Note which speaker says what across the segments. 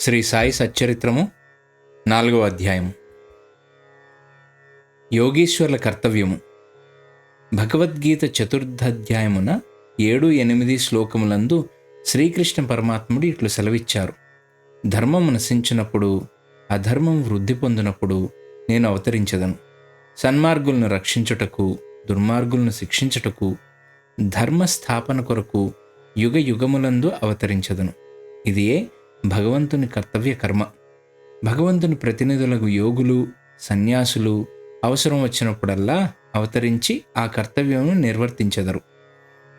Speaker 1: శ్రీ సాయి సచ్చరిత్రము నాలుగవ అధ్యాయము. యోగీశ్వర్ల కర్తవ్యము. భగవద్గీత చతుర్థధ్యాయమున ఏడు ఎనిమిది శ్లోకములందు శ్రీకృష్ణ పరమాత్ముడు ఇట్లు సెలవిచ్చారు. ధర్మం నశించినప్పుడు అధర్మం వృద్ధి పొందినప్పుడు నేను అవతరించదను. సన్మార్గులను రక్షించుటకు దుర్మార్గులను శిక్షించుటకు ధర్మ స్థాపన కొరకు యుగ యుగములందు అవతరించదను. ఇదియే భగవంతుని కర్తవ్య కర్మ. భగవంతుని ప్రతినిధులకు యోగులు సన్యాసులు అవసరం వచ్చినప్పుడల్లా అవతరించి ఆ కర్తవ్యమును నిర్వర్తించెదరు.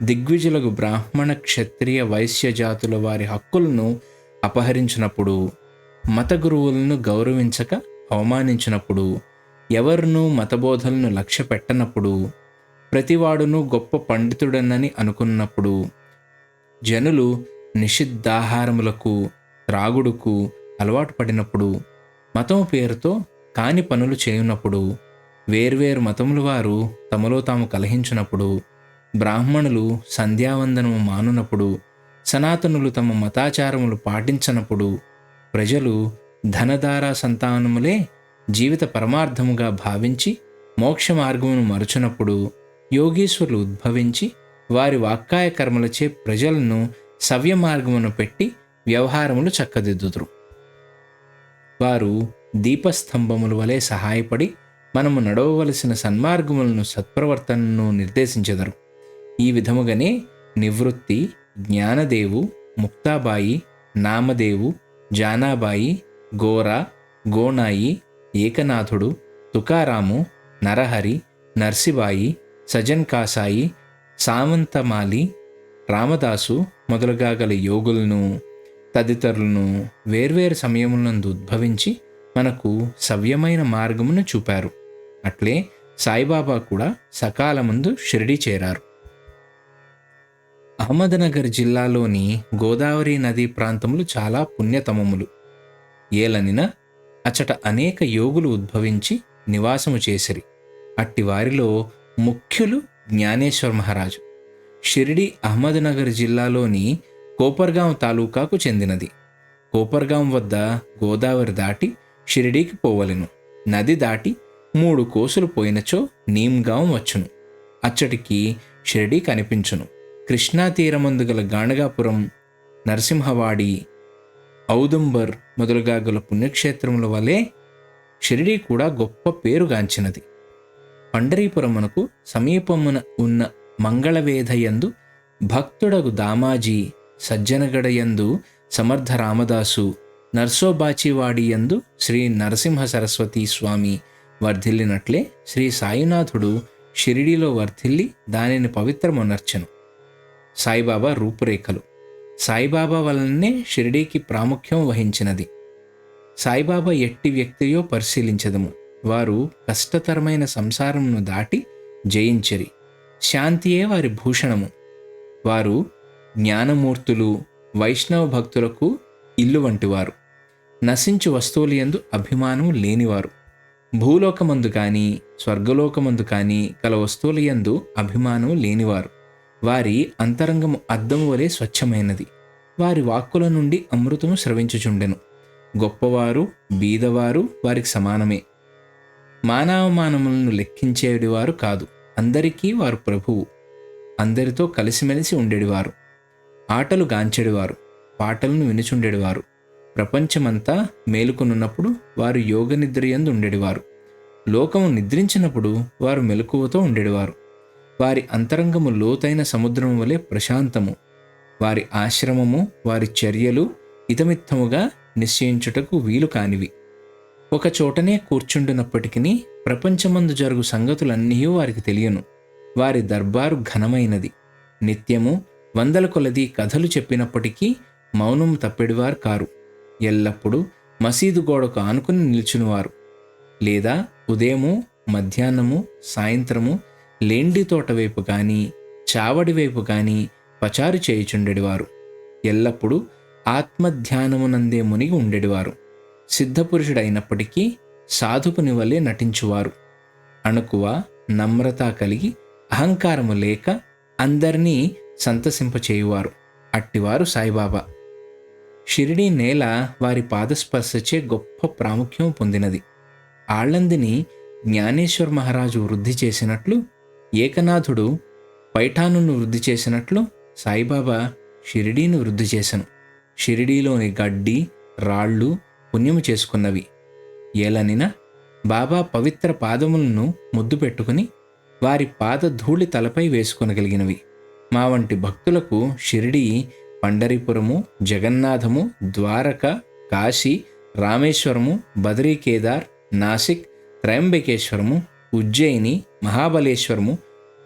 Speaker 1: దిగ్విజులకు బ్రాహ్మణ క్షత్రియ వైశ్య జాతుల వారి హక్కులను అపహరించినప్పుడు మత గురువులను గౌరవించక అవమానించినప్పుడు ఎవరినూ మతబోధలను లక్ష్య పెట్టనప్పుడు ప్రతివాడును గొప్ప పండితుడనని అనుకున్నప్పుడు జనులు నిషిద్ధాహారములకు త్రాగుడుకు అలవాటు పడినప్పుడు మతం పేరుతో కాని పనులు చేయునప్పుడు వేర్వేరు మతముల వారు తమలో తాము కలహించినప్పుడు బ్రాహ్మణులు సంధ్యావందనము మానునప్పుడు సనాతనులు తమ మతాచారములు పాటించనప్పుడు ప్రజలు ధనధారా సంతానములే జీవిత పరమార్థముగా భావించి మోక్ష మార్గమును మరచునప్పుడు యోగీశ్వరులు ఉద్భవించి వారి వాక్కాయ కర్మలచే ప్రజలను సవ్య మార్గమును పెట్టి వ్యవహారములు చక్కదిద్దుదురు. వారు దీపస్తంభముల వలె సహాయపడి మనము నడవవలసిన సన్మార్గములను సత్ప్రవర్తనను నిర్దేశించెదరు. ఈ విధముగానే నివృత్తి జ్ఞానదేవు ముక్తాబాయి నామదేవు జానాబాయి గోరా గోనాయి ఏకనాథుడు తుకారాము నరహరి నర్సిబాయి సజన్ కాసాయి సామంతమాలి రామదాసు మొదలుగా గల యోగులను తదితరులను వేర్వేరు సమయములందు ఉద్భవించి మనకు సవ్యమైన మార్గమును చూపారు. అట్లే సాయిబాబా కూడా సకాలముందు షిరిడి చేరారు. అహ్మద్నగర్ జిల్లాలోని గోదావరి నదీ ప్రాంతములు చాలా పుణ్యతమములు. ఏలనిన అచట అనేక యోగులు ఉద్భవించి నివాసము చేసిరి. అట్టి వారిలో ముఖ్యులు జ్ఞానేశ్వర్ మహారాజు. షిరిడి అహ్మద్నగర్ జిల్లాలోని కోపర్గాం తాలూకాకు చెందినది. కోపర్గాం వద్ద గోదావరి దాటి షిరిడీకి పోవలెను. నది దాటి మూడు కోసులు పోయినచో నీమ్గాం వచ్చును. అచ్చటికి షిరిడీ కనిపించును. కృష్ణా తీరమందు గల గాణగాపురం నరసింహవాడి ఔదుంబర్ మొదలుగా గల పుణ్యక్షేత్రముల వలె షిరిడీ కూడా గొప్ప పేరుగాంచినది. పండరీపురమునకు సమీపమున ఉన్న మంగళవేధయందు భక్తుడగు దామాజీ సజ్జనగడయందు సమర్థ రామదాసు నర్సోబాచివాడియందు శ్రీ నరసింహ సరస్వతి స్వామి వర్ధిల్లినట్లే శ్రీ సాయినాథుడు షిరిడీలో వర్ధిల్లి దానిని పవిత్రమునర్చను. సాయిబాబా రూపురేఖలు. సాయిబాబా వలననే షిరిడీకి ప్రాముఖ్యం వహించినది. సాయిబాబా ఎట్టి వ్యక్తియో పరిశీలించదము. వారు కష్టతరమైన సంసారమును దాటి జయించరి. శాంతియే వారి భూషణము. వారు జ్ఞానమూర్తులు వైష్ణవ భక్తులకు ఇల్లు వంటివారు. నశించు వస్తువులు ఎందు అభిమానం లేనివారు. భూలోకమందు కానీ స్వర్గలోకమందు కానీ కల వస్తువుల యందు అభిమానం లేనివారు. వారి అంతరంగము అద్దము వలె స్వచ్ఛమైనది. వారి వాక్కుల నుండి అమృతము స్రవించుచుండెను. గొప్పవారు బీదవారు వారికి సమానమే. మానవమానములను లెక్కించేడివారు కాదు. అందరికీ వారు ప్రభువు. అందరితో కలిసిమెలిసి ఉండేవారు ఆటలు గాంచెడివారు పాటలను వినుచుండేవారు ప్రపంచమంతా మేలుకొనున్నప్పుడు వారు యోగ నిద్రయందు ఉండేవారు లోకము నిద్రించినప్పుడు వారు మెలకువతో ఉండేవారు వారి అంతరంగము లోతైన సముద్రము వలె ప్రశాంతము. వారి ఆశ్రమము వారి చర్యలు ఇతమిత్తముగా నిశ్చయించుటకు వీలు కానివి. ఒక చోటనే కూర్చుండునప్పటికీ ప్రపంచమందు జరుగు సంగతులన్నీ వారికి తెలియను. వారి దర్బారు ఘనమైనది. నిత్యము వందల కొలది కథలు చెప్పినప్పటికీ మౌనం తప్పెడివారు కారు. ఎల్లప్పుడూ మసీదు గోడకు ఆనుకుని నిల్చునివారు. లేదా ఉదయము మధ్యాహ్నము సాయంత్రము లేండి తోట వైపు కానీ చావడి వైపు కానీ పచారు చేయుచుండెడివారు. ఎల్లప్పుడూ ఆత్మధ్యానమునందే మునిగి ఉండేడివారు. సిద్ధపురుషుడైనప్పటికీ సాధుకుని వలె నటించువారు. అణుకువ నమ్రత కలిగి అహంకారము లేక అందరినీ సంతసింపచేయువారు. అట్టివారు సాయిబాబా. షిరిడీ నేల వారి పాదస్పర్శచే గొప్ప ప్రాముఖ్యం పొందినది. ఆళ్ళందిని జ్ఞానేశ్వర్ మహారాజు వృద్ధి చేసినట్లు ఏకనాథుడు పైఠానును వృద్ధి చేసినట్లు సాయిబాబా షిరిడీని వృద్ధి చేశను షిరిడీలోని గడ్డి రాళ్ళు పుణ్యము చేసుకున్నవి. ఏలనినా బాబా పవిత్ర పాదములను ముద్దు పెట్టుకుని వారి పాద ధూళి తలపై వేసుకొనగలిగినవి. మా వంటి భక్తులకు షిరిడి పండరిపురము జగన్నాథము ద్వారక కాశీ రామేశ్వరము బదరీ కేదార్ నాసిక్ త్రయంబకేశ్వరము ఉజ్జయిని మహాబలేశ్వరము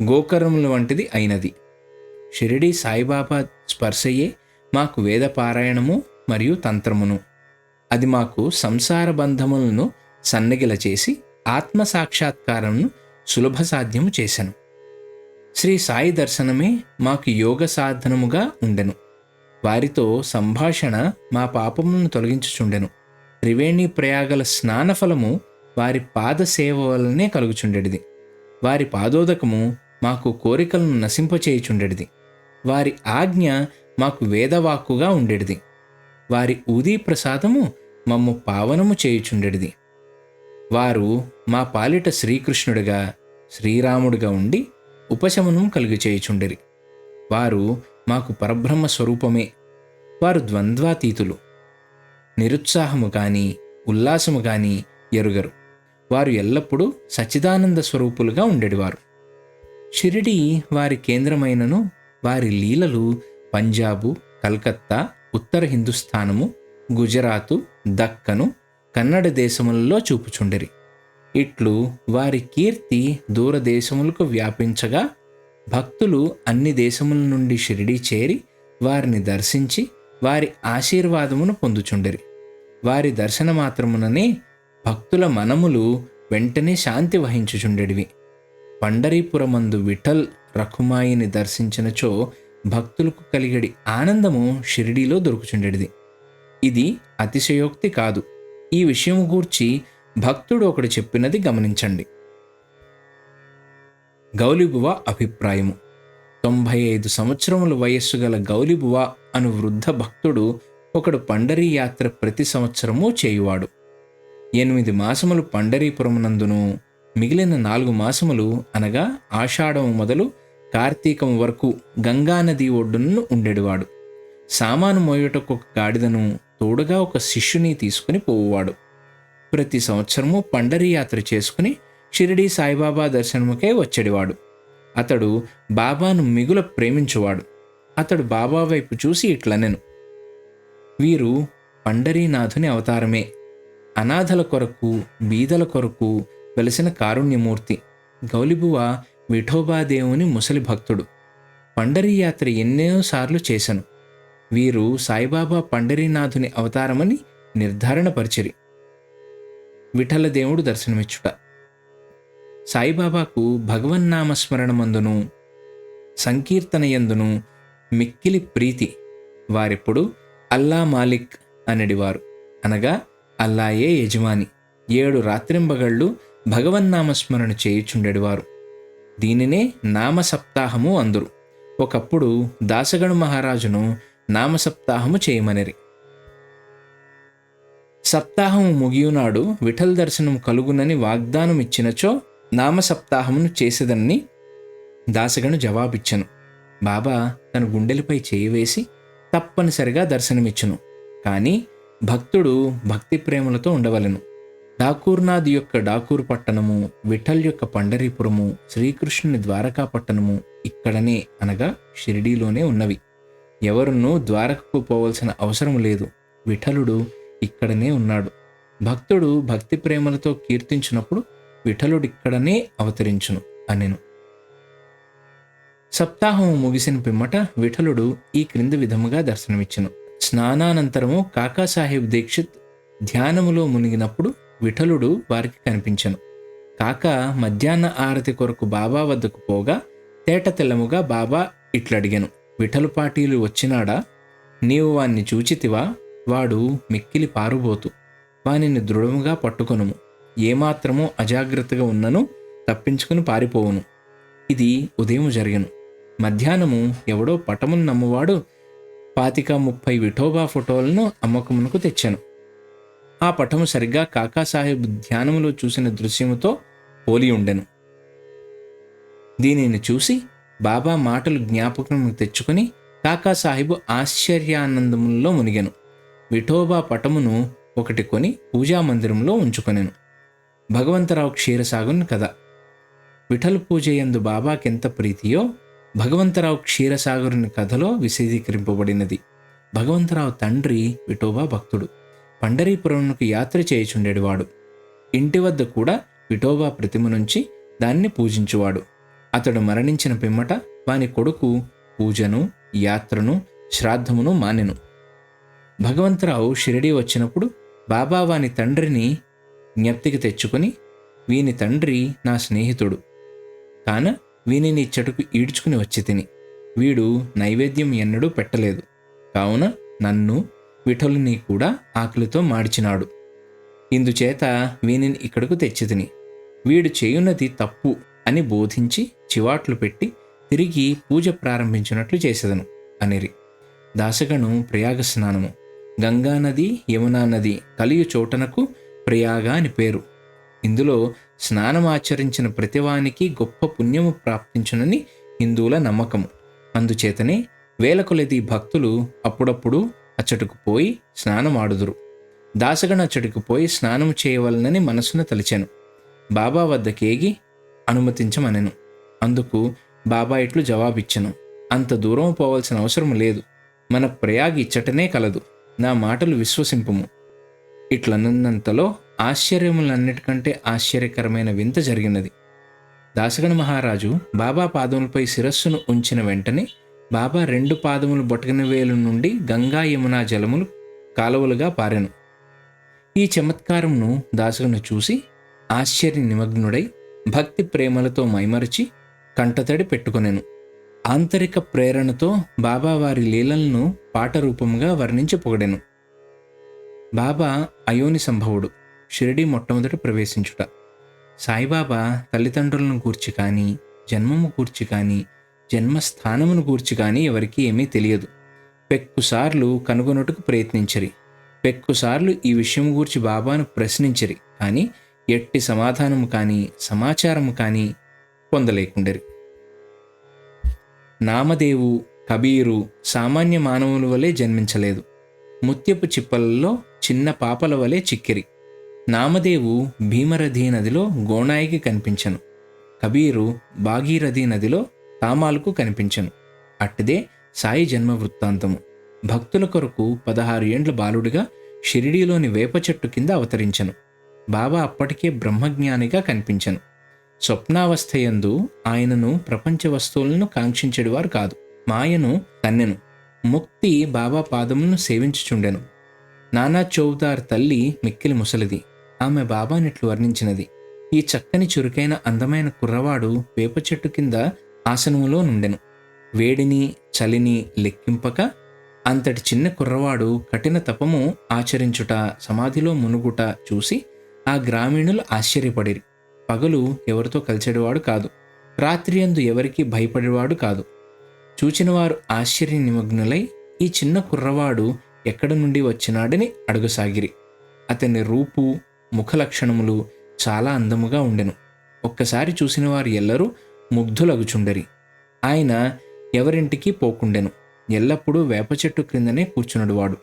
Speaker 1: గోకర్ణముల వంటిది అయినది. షిరిడి సాయిబాబా స్పర్శయే మాకు వేద పారాయణము మరియు తంత్రమును. అది మాకు సంసార బంధములను సన్నగిల చేసి ఆత్మ సాక్షాత్కారంను సులభ సాధ్యము చేశాను శ్రీ సాయి దర్శనమే మాకు యోగ సాధనముగా ఉండెను. వారితో సంభాషణ మా పాపములను తొలగించుచుండెను. త్రివేణి ప్రయాగల స్నానఫలము వారి పాద సేవ వలనే కలుగుచుండెడిది. వారి పాదోదకము మాకు కోరికలను నశింపచేయుచుండెడిది. వారి ఆజ్ఞ మాకు వేదవాక్కుగా ఉండేటిది వారి ఉదీ ప్రసాదము మమ్ము పావనము చేయుచుండెడిది. వారు మా పాలిట శ్రీకృష్ణుడిగా శ్రీరాముడిగా ఉండి ఉపశమనం కలిగి చేయుచుండిరి. వారు మాకు పరబ్రహ్మ స్వరూపమే. వారు ద్వంద్వాతీతులు. నిరుత్సాహము కానీ ఉల్లాసము కానీ ఎరుగరు. వారు ఎల్లప్పుడూ సచ్చిదానంద స్వరూపులుగా ఉండేవారు. షిరిడి వారి కేంద్రమైనను వారి లీలలు పంజాబు కల్కత్తా ఉత్తర హిందుస్థానము గుజరాతు దక్కను కన్నడ దేశములలో చూపుచుండిరి. ఇట్లు వారి కీర్తి దూరదేశములకు వ్యాపించగా భక్తులు అన్ని దేశముల నుండి షిరిడి చేరి వారిని దర్శించి వారి ఆశీర్వాదమును పొందుచుండిరి. వారి దర్శన మాత్రముననే భక్తుల మనములు వెంటనే శాంతి వహించుచుండెడివి. పండరీపురమందు విఠల్ రఖుమాయిని దర్శించినచో భక్తులకు కలిగడి ఆనందము షిరిడీలో దొరుకుచుండెడిది. ఇది అతిశయోక్తి కాదు. ఈ విషయము గూర్చి భక్తుడు ఒకడు చెప్పినది గమనించండి. గౌలిబువ అభిప్రాయము. తొంభై ఐదు సంవత్సరముల వయస్సు గల గౌలిబువ అను వృద్ధ భక్తుడు ఒకడు పండరీ యాత్ర ప్రతి సంవత్సరము చేయువాడు. ఎనిమిది మాసములు పండరీపురమునందును మిగిలిన నాలుగు మాసములు అనగా ఆషాఢము మొదలు కార్తీకం వరకు గంగానది ఒడ్డును ఉండేవాడు సామాను మోయుటకు ఒక గాడిదను తోడుగా ఒక శిష్యుని తీసుకుని పోవువాడు. ప్రతి సంవత్సరము పండరి యాత్ర చేసుకుని షిరిడి సాయిబాబా దర్శనముకే వచ్చేవాడు అతడు బాబాను మిగుల ప్రేమించువాడు. అతడు బాబా వైపు చూసి ఇట్లనెను. వీరు పండరీనాథుని అవతారమే. అనాథల కొరకు బీదల కొరకు వెలసిన కారుణ్యమూర్తి గౌలిబువ విఠోబాదేవుని ముసలి భక్తుడు. పండరీ యాత్ర ఎన్నోసార్లు చేశాను వీరు సాయిబాబా పండరీనాథుని అవతారమని నిర్ధారణపరిచిరి. విఠలదేవుడు దర్శనమిచ్చుట. సాయిబాబాకు భగవన్నామస్మరణమందును సంకీర్తనయందును మిక్కిలి ప్రీతి. వారెప్పుడు అల్లా మాలిక్ అనడివారు. అనగా అల్లాయే యజమాని. ఏడు రాత్రింబగళ్ళు భగవన్నామస్మరణ చేయుచుండెడివారు. దీనినే నామసప్తాహము అందురు. ఒకప్పుడు దాసగణు మహారాజును నామసప్తాహము చేయమనిరి. సప్తాహము ముగియునాడు విఠల్ దర్శనం కలుగునని వాగ్దానం ఇచ్చినచో నామసప్తాహమును చేసేదన్ని దాసగను జవాబిచ్చను. బాబా తన గుండెలపై చేయి వేసి తప్పనిసరిగా దర్శనమిచ్చును. కానీ భక్తుడు భక్తి ప్రేమలతో ఉండవలెను. డాకూర్నాథ్ యొక్క డాకూర్ పట్టణము విఠల్ యొక్క పండరీపురము శ్రీకృష్ణుని ద్వారకా పట్టణము ఇక్కడనే అనగా షిరిడీలోనే ఉన్నవి. ఎవరునూ ద్వారకకు పోవలసిన అవసరం లేదు. విఠలుడు ఇక్కడనే ఉన్నాడు. భక్తుడు భక్తి ప్రేమలతో కీర్తించినప్పుడు విఠలుడు ఇక్కడనే అవతరించును అనెను. సప్తాహం ముగిసిన పిమ్మట విఠలుడు ఈ క్రింది విధముగా దర్శనమిచ్చెను. స్నానానంతరము కాకాసాహెబ్ దీక్షిత్ ధ్యానములో మునిగినప్పుడు విఠలుడు వారికి కనిపించెను. కాక మధ్యాహ్న ఆరతి కొరకు బాబా వద్దకు పోగా తేట తెల్లముగా బాబా ఇట్లడిగాను. విఠలు పాటీలు వచ్చినాడా? నీవు వాణ్ణి చూచితివా? వాడు మిక్కిలి పారుబోతు వానిని దృఢముగా పట్టుకొనుము. ఏమాత్రమూ అజాగ్రత్తగా ఉన్నను తప్పించుకుని పారిపోవును. ఇది ఉదయం జరిగను. మధ్యాహ్నము ఎవడో పటమును నమ్మువాడు పాతిక ముప్పై విఠోబా ఫోటోలను అమ్మకమునకు తెచ్చాను. ఆ పటము సరిగ్గా కాకాసాహెబ్ ధ్యానములో చూసిన దృశ్యముతో పోలి ఉండెను. దీనిని చూసి బాబా మాటలు జ్ఞాపకం తెచ్చుకుని కాకాసాహెబు ఆశ్చర్యానందముల్లో మునిగాను. విఠోబా పటమును ఒకటి కొని పూజా మందిరంలో ఉంచుకొనెను. భగవంతరావు క్షీరసాగుని కథ. విఠల్ పూజ యందు బాబాకెంత ప్రీతియో భగవంతరావు క్షీరసాగరుని కథలో విశదీకరింపబడినది. భగవంతరావు తండ్రి విఠోబా భక్తుడు. పండరీపురంకు యాత్ర చేయుచుండేవాడు ఇంటి వద్ద కూడా విఠోబా ప్రతిమ నుంచి దాన్ని పూజించువాడు. అతడు మరణించిన పిమ్మట వాని కొడుకు పూజను యాత్రను శ్రాద్ధమును మానెను. భగవంతరావు షిరిడి వచ్చినప్పుడు బాబా వాని తండ్రిని జ్ఞప్తికి తెచ్చుకొని వీని తండ్రి నా స్నేహితుడు. కాన వీనిని చెట్టుకు ఈడ్చుకుని వచ్చి తిని. వీడు నైవేద్యం ఎన్నడూ పెట్టలేదు. కావున నన్ను విఠలుని కూడా ఆకలితో మాడిచినాడు ఇందుచేత వీనిని ఇక్కడకు తెచ్చి తిని. వీడు చేయున్నది తప్పు అని బోధించి చివాట్లు పెట్టి తిరిగి పూజ ప్రారంభించినట్లు చేసేదను అనిరి. దాసగను ప్రయాగ స్నానము గంగా నది యమునా నది కలియు చోటనకు ప్రయాగ అని పేరు. ఇందులో స్నానం ఆచరించిన ప్రతివానికి గొప్ప పుణ్యము ప్రాప్తించునని హిందువుల నమ్మకము. అందుచేతనే వేల కొలది భక్తులు అప్పుడప్పుడు అచ్చటుకు పోయి స్నానం ఆడుదురు దాసగణ అచ్చటికి పోయి స్నానం చేయవలనని మనసున తలిచాను. బాబా వద్దకేగి అనుమతించమనెను. అందుకు బాబా ఇట్లు జవాబిచ్చను. అంత దూరం పోవాల్సిన అవసరం లేదు. మన ప్రయాగ్ ఇచ్చటనే కలదు. నా మాటలు విశ్వసింపము. ఇట్లన్నంతలో ఆశ్చర్యములన్నిటికంటే ఆశ్చర్యకరమైన వింత జరిగినది. దాసగణ మహారాజు బాబా పాదములపై శిరస్సును ఉంచిన వెంటనే బాబా రెండు పాదములు బొటకన వేలు నుండి గంగా యమునా జలములు కాలువలుగా పారెను. ఈ చమత్కారంను దాసగను చూసి ఆశ్చర్య నిమగ్నుడై భక్తి ప్రేమలతో మైమరిచి కంటతడి పెట్టుకొనెను. ఆంతరిక ప్రేరణతో బాబా వారి లీలలను పాట రూపముగా వర్ణించి పొగడెను. బాబా అయోని సంభవుడు షిరిడి మొట్టమొదట ప్రవేశించుట. సాయిబాబా తల్లిదండ్రులను గూర్చి కానీ జన్మము గూర్చి కానీ జన్మస్థానమును గూర్చి కానీ ఎవరికీ ఏమీ తెలియదు. పెక్కుసార్లు కనుగొనుటకు ప్రయత్నించరి. పెక్కుసార్లు ఈ విషయం గూర్చి బాబాను ప్రశ్నించరి కానీ ఎట్టి సమాధానము కానీ సమాచారము కానీ పొందలేకుండరి. నామదేవు కబీరు సామాన్య మానవుల వలె జన్మించలేదు. ముత్యపు చిప్పలలో చిన్న పాపల వలె చిక్కిరి. నామదేవు భీమరథీ నదిలో గోణాయికి కనిపించను. కబీరు భాగీరథీ నదిలో తామాలకు కనిపించను. అట్టిదే సాయి జన్మ వృత్తాంతము. భక్తుల కొరకు పదహారు ఏండ్ల బాలుడిగా షిరిడీలోని వేప చెట్టు కింద అవతరించను. బాబా అప్పటికే బ్రహ్మజ్ఞానిగా కనిపించను. స్వప్నావస్థయందు ఆయనను ప్రపంచ వస్తువులను కాంక్షించేవారు కాదు. మాయను తన్నెను ముక్తి బాబా పాదములను సేవించుచుండెను. నానా చౌదార్ తల్లి మిక్కిలి ముసలిది. ఆమె బాబానిట్లు వర్ణించినది. ఈ చక్కని చురుకైన అందమైన కుర్రవాడు వేప చెట్టు కింద ఆసనములో నుండెను. వేడిని చలిని లెక్కింపక అంతటి చిన్న కుర్రవాడు కఠిన తపము ఆచరించుట సమాధిలో మునుగుట చూసి ఆ గ్రామీణులు ఆశ్చర్యపడిరి. పగలు ఎవరితో కలిసేవాడు కాదు. రాత్రి అందు ఎవరికి భయపడేవాడు కాదు. చూచినవారు ఆశ్చర్య నిమగ్నులై ఈ చిన్న కుర్రవాడు ఎక్కడ నుండి వచ్చినాడని అడుగసాగిరి. అతని రూపు ముఖ లక్షణములు చాలా అందముగా ఉండెను. ఒక్కసారి చూసిన వారు ఎల్లరూ ముగ్ధులగుచుండరి. ఆయన ఎవరింటికి పోకుండెను. ఎల్లప్పుడూ వేప చెట్టు క్రిందనే కూర్చున్నడువాడు.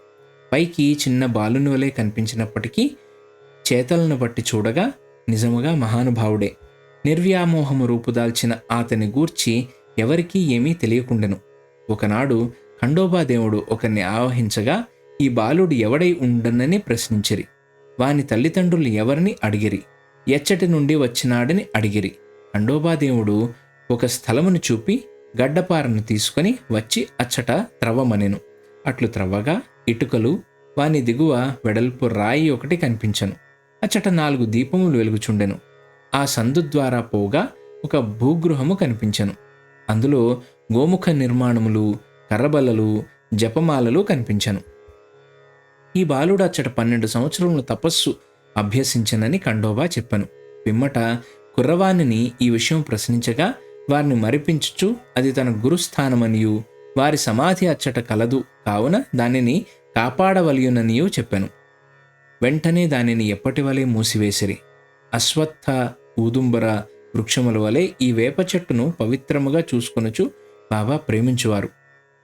Speaker 1: పైకి చిన్న బాలుని వలె కనిపించినప్పటికీ చేతలను బట్టి చూడగా నిజముగా మహానుభావుడే. నిర్వ్యామోహము రూపుదాల్చిన అతని గూర్చి ఎవరికీ ఏమీ తెలియకుండెను. ఒకనాడు ఖండోబాదేవుడు ఒకరిని ఆవహించగా ఈ బాలుడు ఎవడై ఉండనని ప్రశ్నించిరి. వాని తల్లిదండ్రులు ఎవరిని అడిగిరి? ఎచ్చటి నుండి వచ్చినాడని అడిగిరి. ఖండోబాదేవుడు ఒక స్థలమును చూపి గడ్డపారను తీసుకొని వచ్చి అచ్చట త్రవ్వమనెను. అట్లు త్రవ్వగా ఇటుకలు వాని దిగువ వెడల్పు రాయి ఒకటి కనిపించను. అచ్చట నాలుగు దీపములు వెలుగుచుండెను. ఆ సందు ద్వారా పోగా ఒక భూగృహము కనిపించెను. అందులో గోముఖ నిర్మాణములు కర్రబల్లలు జపమాలలు కనిపించను. ఈ బాలుడు అచ్చట పన్నెండు సంవత్సరముల తపస్సు అభ్యసించనని ఖండోబా చెప్పాను. పిమ్మట కుర్రవాణిని ఈ విషయం ప్రశ్నించగా వారిని మరిపించుచు అది తన గురుస్థానమనియు వారి సమాధి అచ్చట కలదు కావున దానిని కాపాడవలయుననియూ చెప్పాను. వెంటనే దానిని ఎప్పటి వలె మూసివేసిరి? అశ్వత్థ ఊదుంబర వృక్షముల వలె ఈ వేప చెట్టును పవిత్రముగా చూసుకొనుచు బాబా ప్రేమించువారు.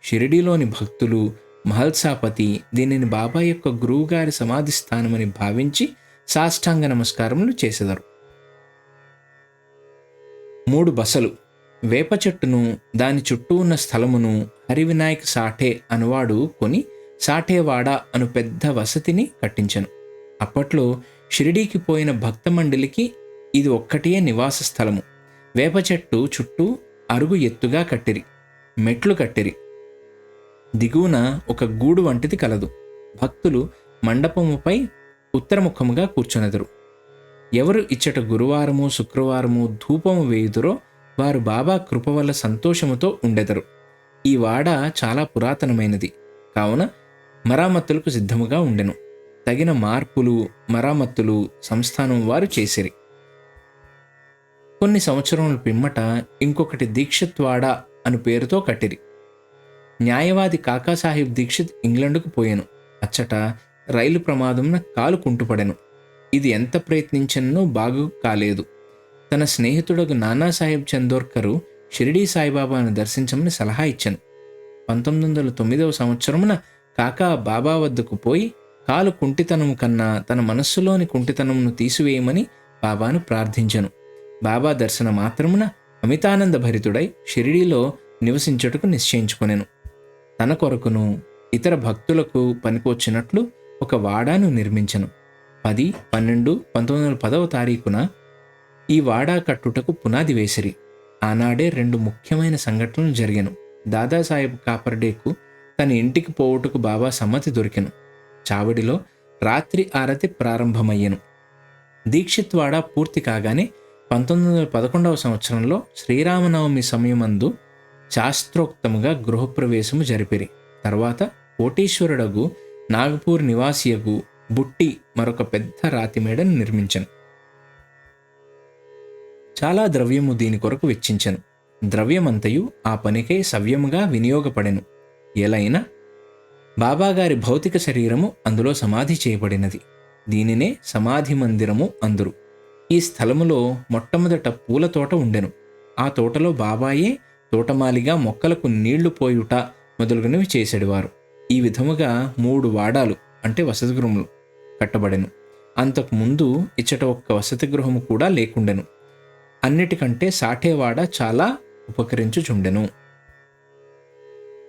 Speaker 1: షిరిడీలోని భక్తులు మహల్సాపతి దీనిని బాబా యొక్క గురువుగారి సమాధి స్థానమని భావించి సాష్టాంగ నమస్కారములు చేసేదారు. మూడు బసలు. వేప చెట్టును దాని చుట్టూ ఉన్న స్థలమును హరివినాయక్ సాఠే అనువాడు కొని సాఠేవాడ అను పెద్ద వసతిని కట్టించను. అప్పట్లో షిరిడీకి పోయిన భక్త మండలికి ఇది ఒక్కటియే నివాస స్థలము. వేప చెట్టు చుట్టూ అరుగు ఎత్తుగా కట్టిరి మెట్లు కట్టిరి. దిగువన ఒక గూడు వంటిది కలదు. భక్తులు మండపముపై ఉత్తరముఖముగా కూర్చునెదరు. ఎవరు ఇచ్చట గురువారము శుక్రవారము ధూపము వేయుదురో వారు బాబా కృప వల్ల సంతోషముతో ఉండెదరు. ఈ వాడ చాలా పురాతనమైనది. కావున మరామత్తులకు సిద్ధముగా ఉండెను. తగిన మార్పులు మరామత్తులు సంస్థానం వారు చేసిరి. కొన్ని సంవత్సరముల పిమ్మట ఇంకొకటి దీక్షిత్వాడ అని అను పేరుతో కట్టిరి. న్యాయవాది కాకాసాహెబ్ దీక్షిత్ ఇంగ్లండ్కు పోయాను. అచ్చట రైలు ప్రమాదంన కాలు కుంటుపడెను. ఇది ఎంత ప్రయత్నించనో బాగు కాలేదు. తన స్నేహితుడకు నానాసాహెబ్ చందోర్కరు షిరిడీ సాయిబాబాను దర్శించమని సలహా ఇచ్చాను. పంతొమ్మిది వందల తొమ్మిదవ సంవత్సరమున కాకా బాబా వద్దకు పోయి కాలు కుంటితనము కన్నా తన మనస్సులోని కుంటితనమును తీసివేయమని బాబాను ప్రార్థించను. బాబా దర్శన మాత్రమున అమితానంద భరితుడై షిరిడీలో నివసించుటకు నిశ్చయించుకొనెను. తన కొరకును ఇతర భక్తులకు పనికొచ్చినట్లు ఒక వాడాను నిర్మించను. పది పన్నెండు పంతొమ్మిది వందల పదవ తారీఖున ఈ వాడా కట్టుటకు పునాది వేసిరి. ఆనాడే రెండు ముఖ్యమైన సంఘటనలు జరిగాను. దాదాసాహెబ్ కాపర్డేకు తన ఇంటికి పోవుటకు బాబా సమ్మతి దొరికెను. చావడిలో రాత్రి ఆరతి ప్రారంభమయ్యెను. దీక్షిత్వాడ పూర్తి కాగానే పంతొమ్మిది వందల పదకొండవ సంవత్సరంలో శ్రీరామనవమి సమయమందు శాస్త్రోక్తముగా గృహప్రవేశము జరిపిరి. తర్వాత కోటీశ్వరుడగు నాగపూర్ నివాసియగు బుట్టి మరొక పెద్ద రాతి మేడను నిర్మించను. చాలా ద్రవ్యము దీని కొరకు వెచ్చించను. ద్రవ్యమంతయు ఆ పనికై సవ్యముగా వినియోగపడెను. ఎలైనా బాబాగారి భౌతిక శరీరము అందులో సమాధి చేయబడినది. దీనినే సమాధి మందిరము అందురు. ఈ స్థలములో మొట్టమొదట పూల తోట ఉండెను. ఆ తోటలో బాబాయే తోటమాలిగా మొక్కలకు నీళ్ళు పోయుట మొదలుగునవి చేసేటివారు ఈ విధముగా మూడు వాడాలు అంటే వసతి గృహములు కట్టబడెను. అంతకు ముందు ఇచ్చట ఒక్క వసతి గృహము కూడా లేకుండెను. అన్నిటికంటే సాఠేవాడ చాలా ఉపకరించుచుండెను.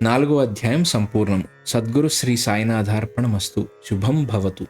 Speaker 1: నాలుగో అధ్యాయం సంపూర్ణం సద్గురు శ్రీ సాయినాథార్పణమస్తు. శుభం భవతు.